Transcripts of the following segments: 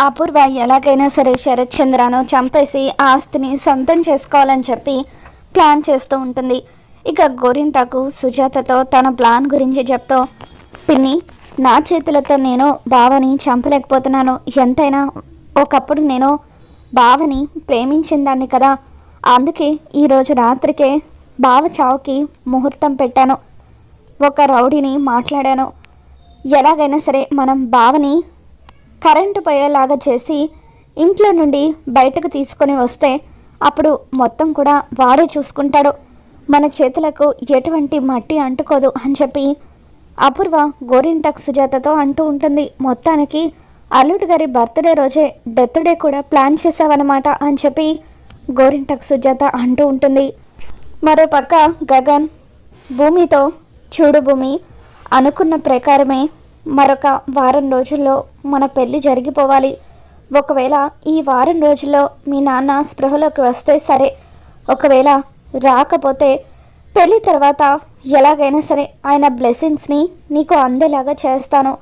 అపూర్వ ఎలాగైనా సరే శరత్ చంద్రను చంపేసి ఆస్తిని సొంతం చేసుకోవాలని చెప్పి ప్లాన్ చేస్తూ ఉంటుంది. ఇక గోరింటాకు సుజాతతో తన ప్లాన్ గురించి చెప్తూ పిన్ని నా చేతులతో నేను బావని చంపలేకపోతున్నాను. ఎంతైనా ఒకప్పుడు నేను బావని ప్రేమించిన దాన్ని కదా. అందుకే ఈరోజు రాత్రికే బావ చావుకి ముహూర్తం పెట్టాను. ఒక రౌడీని మాట్లాడాను. ఎలాగైనా సరే మనం బావని కరెంటు పోయేలాగా చేసి ఇంట్లో నుండి బయటకు తీసుకొని వస్తే అప్పుడు మొత్తం కూడా వాడే చూసుకుంటాడు. మన చేతులకు ఎటువంటి మట్టి అంటుకోదు అని చెప్పి అపూర్వ గోరింటక్ సుజాతతో అంటూ ఉంటుంది. మొత్తానికి అల్లుడు గారి బర్త్డే రోజే డెత్ డే కూడా ప్లాన్ చేసావన్నమాట అని చెప్పి గోరింటక్ సుజాత అంటూ ఉంటుంది. మరోపక్క గగన్ భూమితో చూడు భూమి అనుకున్న ప్రకారమే మరొక వారం రోజుల్లో మన పెళ్ళి జరిగిపోవాలి. ఒకవేళ ఈ వారం రోజుల్లో మీ నాన్న స్పృహలోకి వస్తే సరే. ఒకవేళ రాకపోతే పెళ్ళి తర్వాత ఎలాగైనా సరే ఆయన బ్లెస్సింగ్స్ని నీకు అందేలాగా చేస్తాను.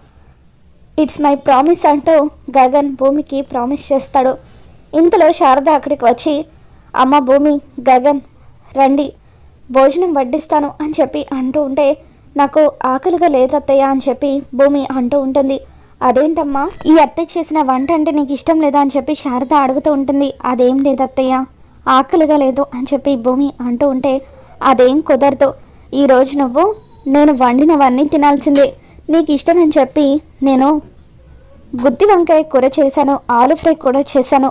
ఇట్స్ మై ప్రామిస్ అంటూ గగన్ భూమికి ప్రామిస్ చేస్తాడు. ఇంతలో శారద అక్కడికి వచ్చి అమ్మ భూమి గగన్ రండి భోజనం వడ్డిస్తాను అని చెప్పి అంటూ ఉంటే నాకు ఆకలిగా లేదత్తయ్య అని చెప్పి భూమి అంటూ ఉంటుంది. అదేంటమ్మా? ఈ అత్తయ్య చేసిన వంట అంటే నీకు ఇష్టం లేదా అని చెప్పి శారద అడుగుతూ ఉంటుంది. అదేం లేదత్తయ్య? ఆకలిగా లేదు అని చెప్పి భూమి అంటూ ఉంటే అదేం కుదరదు. ఈరోజు నువ్వు నేను వండినవన్నీ తినాల్సిందే. నీకు ఇష్టం అని చెప్పి నేను గుత్తి వంకాయ కూర చేశాను ఆలు ఫ్రై కూడా చేశాను.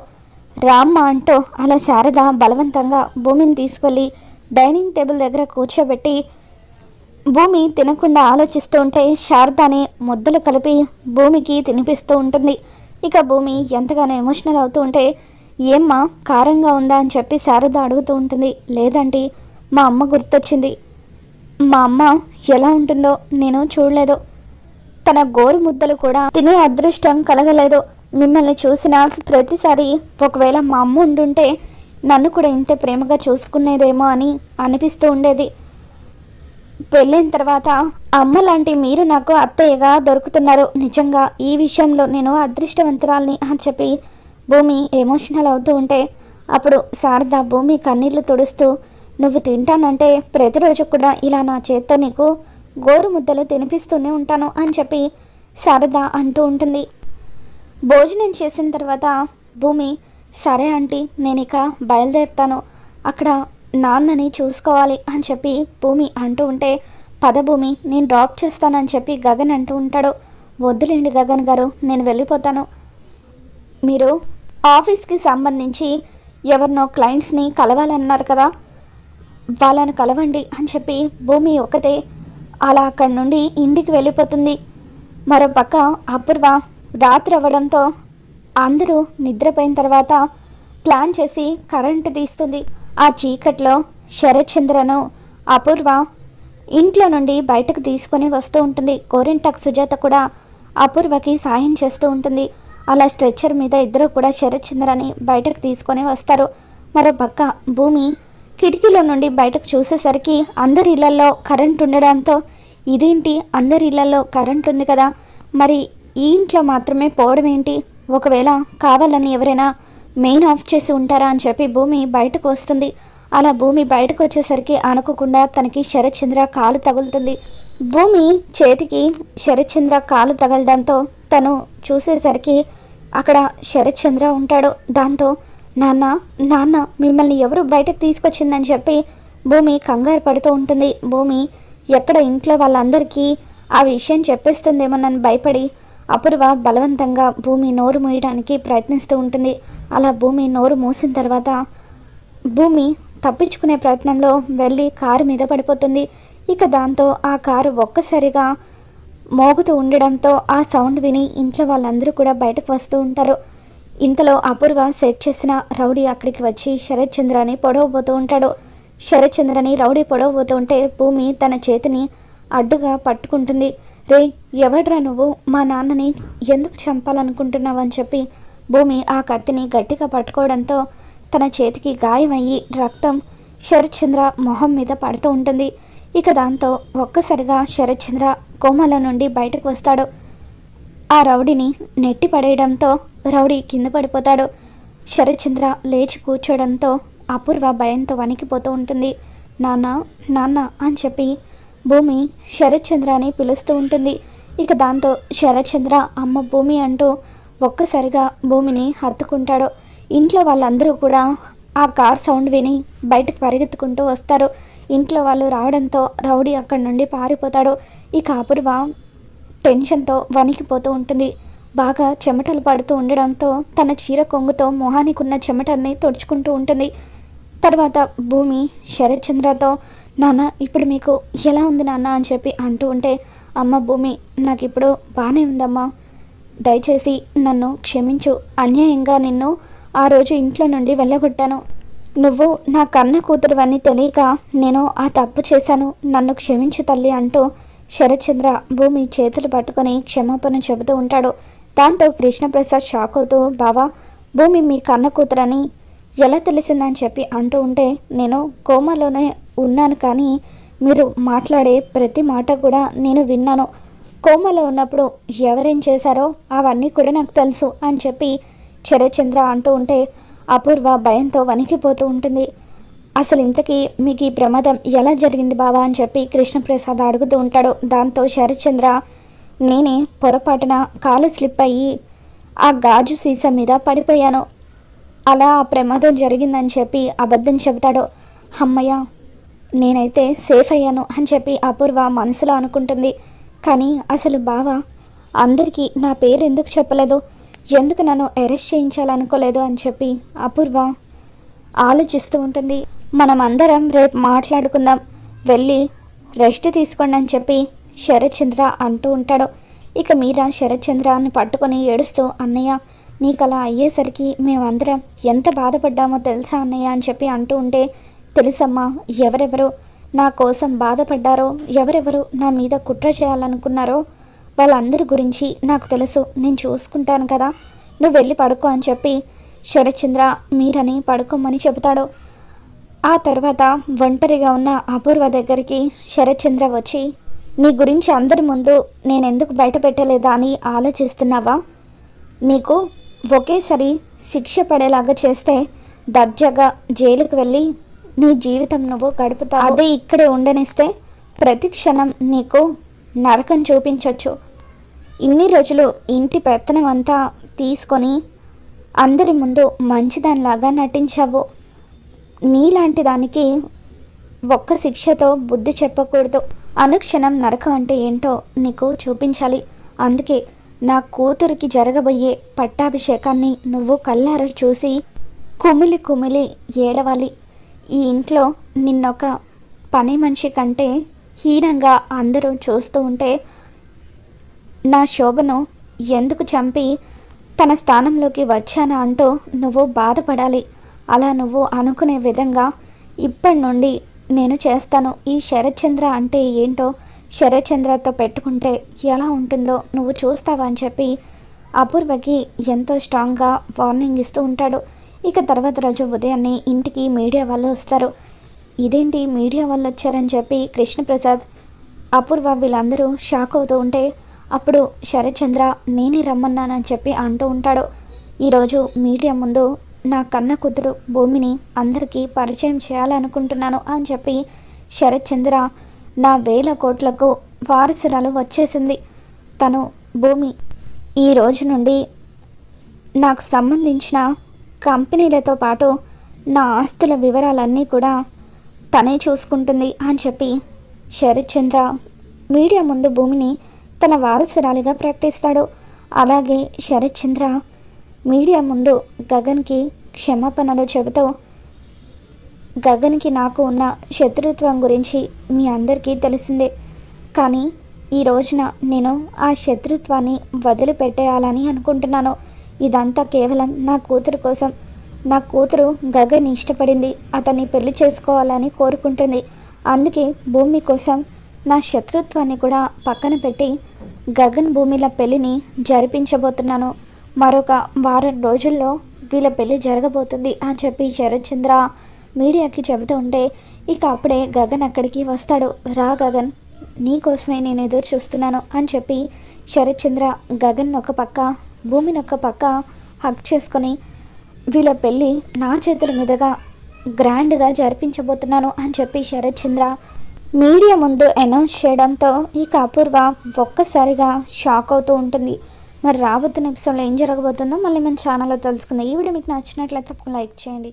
రామ్మ అంటూ అలా శారద బలవంతంగా భూమిని తీసుకెళ్ళి డైనింగ్ టేబుల్ దగ్గర కూర్చోబెట్టి భూమి తినకుండా ఆలోచిస్తూ ఉంటే శారదాని ముద్దలు కలిపి భూమికి తినిపిస్తూ ఉంటుంది. ఇక భూమి ఎంతగానో ఎమోషనల్ అవుతూ ఉంటే ఏమ్మా కారంగా ఉందా? అని చెప్పి శారద అడుగుతూ ఉంటుంది. లేదంటే మా అమ్మ గుర్తొచ్చింది. మా అమ్మ ఎలా ఉంటుందో నేను చూడలేదు. తన గోరు ముద్దలు కూడా తినే అదృష్టం కలగలేదు. మిమ్మల్ని చూసిన ప్రతిసారి ఒకవేళ మా అమ్మ ఉండుంటే నన్ను కూడా ఇంత ప్రేమగా చూసుకునేదేమో అని అనిపిస్తూ ఉండేది. పెళ్ళైన తర్వాత అమ్మ లాంటి మీరు నాకు అత్తయ్యగా దొరుకుతున్నారు. నిజంగా ఈ విషయంలో నేను అదృష్టవంతురాల్ని అని చెప్పి భూమి ఎమోషనల్ అవుతూ ఉంటే అప్పుడు శారద భూమి కన్నీళ్ళు తుడుస్తూ నువ్వు తింటానంటే ప్రతిరోజు కూడా ఇలా నా చేత్తో నీకు గోరు ముద్దలు తినిపిస్తూనే ఉంటాను అని చెప్పి శారద అంటూ ఉంటుంది. భోజనం చేసిన తర్వాత భూమి సరే ఆంటీ నేను ఇక బయలుదేరుతాను. అక్కడ నాన్నని చూసుకోవాలి అని చెప్పి భూమి అంటూ ఉంటే పద భూమి నేను డ్రాప్ చేస్తానని చెప్పి గగన్ అంటూ ఉంటాడు. వద్దులేండి గగన్ గారు నేను వెళ్ళిపోతాను. మీరు ఆఫీస్కి సంబంధించి ఎవరినో క్లయింట్స్ని కలవాలన్నారు కదా వాళ్ళని కలవండి అని చెప్పి భూమి ఒకతే అలా అక్కడి నుండి ఇంటికి వెళ్ళిపోతుంది. మరో పక్క అపూర్వ రాత్రి అవ్వడంతో అందరూ నిద్రపోయిన తర్వాత ప్లాన్ చేసి కరెంట్ తీస్తుంది. ఆ చీకట్లో శరత్చంద్రను అపూర్వ ఇంట్లో నుండి బయటకు తీసుకొని వస్తూ ఉంటుంది. కోరింటాక్ సుజాత కూడా అపూర్వకి సాయం చేస్తూ ఉంటుంది. అలా స్ట్రెచ్చర్ మీద ఇద్దరు కూడా శరత్చంద్రని బయటకు తీసుకొని వస్తారు. మరో పక్క భూమి కిటికీలో నుండి బయటకు చూసేసరికి అందరి ఇళ్ళలో కరెంట్ ఉండడంతో ఇదేంటి? అందరి ఇళ్ళలో కరెంట్ ఉంది కదా. మరి ఈ ఇంట్లో మాత్రమే పోవడం ఏంటి ఒకవేళ కావాలని ఎవరైనా మెయిన్ ఆఫ్ చేసి ఉంటారా అని చెప్పి భూమి బయటకు వస్తుంది. అలా భూమి బయటకు వచ్చేసరికి అనుకోకుండా తనకి శరత్చంద్ర కాలు తగులుతుంది. భూమి చేతికి శరత్చంద్ర కాలు తగలడంతో తను చూసేసరికి అక్కడ శరత్చంద్ర ఉంటాడు. దాంతో నాన్న నాన్న మిమ్మల్ని ఎవరు బయటకు తీసుకొచ్చిందని చెప్పి భూమి కంగారు పడుతూ ఉంటుంది. భూమి ఎక్కడ ఇంట్లో వాళ్ళందరికీ ఆ విషయం చెప్పేస్తుందేమో నన్ను భయపడి అపూర్వ బలవంతంగా భూమి నోరు మూయడానికి ప్రయత్నిస్తూ ఉంటుంది. అలా భూమి నోరు మూసిన తర్వాత భూమి తప్పించుకునే ప్రయత్నంలో వెళ్ళి కారు మీద పడిపోతుంది. ఇక దాంతో ఆ కారు ఒక్కసారిగా మోగుతూ ఉండడంతో ఆ సౌండ్ విని ఇంట్లో వాళ్ళందరూ కూడా బయటకు వస్తూ ఉంటారు. ఇంతలో అపూర్వ సెట్ చేసిన రౌడీ అక్కడికి వచ్చి శరత్ చంద్రని పొడవబోతూ ఉంటాడు. శరత్ చంద్రని రౌడీ పొడవబోతూ ఉంటే భూమి తన చేతిని అడ్డుగా పట్టుకుంటుంది. రే ఎవడ్రా నువ్వు? మా నాన్నని ఎందుకు చంపాలనుకుంటున్నావని చెప్పి భూమి ఆ కత్తిని గట్టిగా పట్టుకోవడంతో తన చేతికి గాయమయ్యి రక్తం శరత్చంద్ర మొహం మీద పడుతూ ఉంటుంది. ఇక దాంతో ఒక్కసారిగా శరత్చంద్ర కోమల నుండి బయటకు వస్తాడు. ఆ రౌడీని నెట్టి పడేయడంతో రౌడీ కింద పడిపోతాడు. శరత్చంద్ర లేచి కూర్చోడంతో అపూర్వ భయంతో వణికిపోతూ ఉంటుంది. నాన్న నాన్న అని చెప్పి భూమి శరత్చంద్ర అని పిలుస్తూ ఉంటుంది. ఇక దాంతో శరత్చంద్ర అమ్మ భూమి అంటూ ఒక్కసారిగా భూమిని హత్తుకుంటాడు. ఇంట్లో వాళ్ళందరూ కూడా ఆ కార్ సౌండ్ విని బయటకు పరిగెత్తుకుంటూ వస్తారు. ఇంట్లో వాళ్ళు రావడంతో రౌడీ అక్కడి నుండి పారిపోతాడు. ఇక అపూర్వ టెన్షన్తో వణికిపోతూ ఉంటుంది. బాగా చెమటలు పడుతూ ఉండడంతో తన చీర కొంగుతో మొహానికి ఉన్న చెమటల్ని తుడుచుకుంటూ ఉంటుంది. తర్వాత భూమి శరత్చంద్రతో నాన్న ఇప్పుడు మీకు ఎలా ఉంది నాన్న అని చెప్పి అంటూ ఉంటే అమ్మ భూమి నాకు ఇప్పుడు బాగానే ఉందమ్మా. దయచేసి నన్ను క్షమించు. అన్యాయంగా నిన్ను ఆ రోజు ఇంట్లో నుండి వెళ్ళగొట్టాను. నువ్వు నా కన్న కూతురు అని తెలియక నేను ఆ తప్పు చేశాను. నన్ను క్షమించు తల్లి అంటూ శరత్చంద్ర భూమి చేతులు పట్టుకొని క్షమాపణ చెబుతూ ఉంటాడు. దాంతో కృష్ణప్రసాద్ షాక్ అవుతూ బావా భూమి మీ కన్న కూతురని ఎలా తెలిసిందని చెప్పి అంటూ ఉంటే నేను కోమాలోనే ఉన్నాను కానీ మీరు మాట్లాడే ప్రతి మాట కూడా నేను విన్నాను. కోమలో ఉన్నప్పుడు ఎవరేం చేశారో అవన్నీ కూడా నాకు తెలుసు అని చెప్పి శరత్చంద్ర అంటూ ఉంటే అపూర్వ భయంతో వణికిపోతూ ఉంటుంది. అసలు ఇంతకీ మీకు ఈ ప్రమాదం ఎలా జరిగింది బావా అని చెప్పి కృష్ణప్రసాద్ అడుగుతూ ఉంటాడు. దాంతో శరత్చంద్ర నేనే పొరపాటున కాలు స్లిప్ అయ్యి ఆ గాజు సీసా మీద పడిపోయాను. అలా ఆ ప్రమాదం జరిగిందని చెప్పి అబద్ధం చెబుతాడు. అమ్మయ్య నేనైతే సేఫ్ అయ్యాను అని చెప్పి అపూర్వ మనసులో అనుకుంటుంది. కానీ అసలు బావ అందరికీ నా పేరు ఎందుకు చెప్పలేదు? ఎందుకు నన్ను అరెస్ట్ చేయించాలనుకోలేదు అని చెప్పి అపూర్వ ఆలోచిస్తూ ఉంటుంది. మనం అందరం రేపు మాట్లాడుకుందాం. వెళ్ళి రెస్ట్ తీసుకోండి అని చెప్పి శరత్చంద్ర అంటూ ఉంటాడు. ఇక మీరా శరత్చంద్రాన్ని పట్టుకొని ఏడుస్తూ అన్నయ్య నీకు అలా అయ్యేసరికి మేమందరం ఎంత బాధపడ్డామో తెలుసా అన్నయ్య? అని చెప్పి అంటూ ఉంటే తెలుసమ్మా ఎవరెవరు నా కోసం బాధపడ్డారో ఎవరెవరు నా మీద కుట్ర చేయాలనుకున్నారో వాళ్ళందరి గురించి నాకు తెలుసు. నేను చూసుకుంటాను కదా. నువ్వు వెళ్ళి పడుకో అని చెప్పి శరత్చంద్ర మీరని పడుకోమని చెబుతాడు. ఆ తర్వాత ఒంటరిగా ఉన్న అపూర్వ దగ్గరికి శరత్చంద్ర వచ్చి నీ గురించి అందరి ముందు నేను ఎందుకు బయట పెట్టలేదా అని ఆలోచిస్తున్నావా? నీకు ఒకేసారి శిక్ష పడేలాగా చేస్తే దర్జాగా జైలుకు వెళ్ళి నీ జీవితం నువ్వు గడుపుతావు. అదే ఇక్కడే ఉండనిస్తే ప్రతి క్షణం నీకు నరకం చూపించవచ్చు ఇన్ని రోజులు ఇంటి పెత్తనం అంతా తీసుకొని అందరి ముందు మంచిదానిలాగా నటించావు. నీలాంటి దానికి ఒక్క శిక్షతో బుద్ధి చెప్పకూడదు. అనుక్షణం నరకం అంటే ఏంటో నీకు చూపించాలి. అందుకే నా కూతురికి జరగబోయే పట్టాభిషేకాన్ని నువ్వు కళ్ళారా చూసి కుమిలి కుమిలి ఏడవాలి. ఈ ఇంట్లో నిన్నొక పని మనిషి కంటే హీనంగా అందరూ చూస్తూ ఉంటే నా శోభను ఎందుకు చంపి తన స్థానంలోకి వచ్చానా అంటూ నువ్వు బాధపడాలి. అలా నువ్వు అనుకునే విధంగా ఇప్పటి నుండి నేను చేస్తాను. ఈ శరత్చంద్ర అంటే ఏంటో శరత్చంద్రతో పెట్టుకుంటే ఎలా ఉంటుందో నువ్వు చూస్తావా అని చెప్పి అపూర్వకి ఎంతో స్ట్రాంగ్గా వార్నింగ్ ఇస్తూ ఉంటాడు. ఇక తర్వాత రోజు ఉదయాన్నే ఇంటికి మీడియా వాళ్ళు వస్తారు. ఇదేంటి మీడియా వాళ్ళు వచ్చారని చెప్పి కృష్ణప్రసాద్ అపూర్వ వీళ్ళందరూ షాక్ అవుతూ ఉంటే అప్పుడు శరత్చంద్ర నేనే రమ్మన్నానని చెప్పి అంటూ ఉంటాడు. ఈరోజు మీడియా ముందు నా కన్న కూతురు భూమిని అందరికీ పరిచయం చేయాలనుకుంటున్నాను అని చెప్పి శరత్చంద్ర నా వేల కోట్లకు వారసురాలు వచ్చేసింది. తను భూమి ఈ రోజు నుండి నాకు సంబంధించిన కంపెనీలతో పాటు నా ఆస్తుల వివరాలన్నీ కూడా తనే చూసుకుంటుంది అని చెప్పి శరత్చంద్ర మీడియా ముందు భూమిని తన వారసురాలిగా ప్రకటిస్తాడు. అలాగే శరత్చంద్ర మీడియా ముందు గగన్కి క్షమాపణలు చెబుతూ గగన్కి నాకు ఉన్న శత్రుత్వం గురించి మీ అందరికీ తెలిసిందే. కానీ ఈ రోజున నేను ఆ శత్రుత్వాన్ని వదిలిపెట్టేయాలని అనుకుంటున్నాను. ఇదంతా కేవలం నా కూతురు కోసం. నా కూతురు గగన్ ఇష్టపడింది. అతన్ని పెళ్ళి చేసుకోవాలని కోరుకుంటుంది. అందుకే భూమి కోసం నా శత్రుత్వాన్ని కూడా పక్కన పెట్టి గగన్ భూమిల పెళ్ళిని జరిపించబోతున్నాను. మరొక వారం రోజుల్లో వీళ్ళ పెళ్ళి జరగబోతుంది అని చెప్పి శరత్చంద్ర మీడియాకి చెబుతూ ఉంటే ఇక అప్పుడే గగన్ అక్కడికి వస్తాడు. రా గగన్ నీకోసమే నేను ఎదురు చూస్తున్నాను అని చెప్పి శరత్చంద్ర గగన్ ఒక పక్క భూమిని ఒక పక్క హక్ చేసుకొని వీళ్ళ పెళ్ళి నా చేతుల మీదుగా గ్రాండ్గా జరిపించబోతున్నాను అని చెప్పి శరత్ చంద్ర మీడియా ముందు అనౌన్స్ చేయడంతో ఇక అపూర్వ ఒక్కసారిగా షాక్ అవుతూ ఉంటుంది. మరి రాబోతున్న ఎపిసోడ్లో ఏం జరగబోతుందో మళ్ళీ మన ఛానల్లో తెలుసుకుందాం. ఈ వీడియో మీకు నచ్చినట్లయితే లైక్ చేయండి.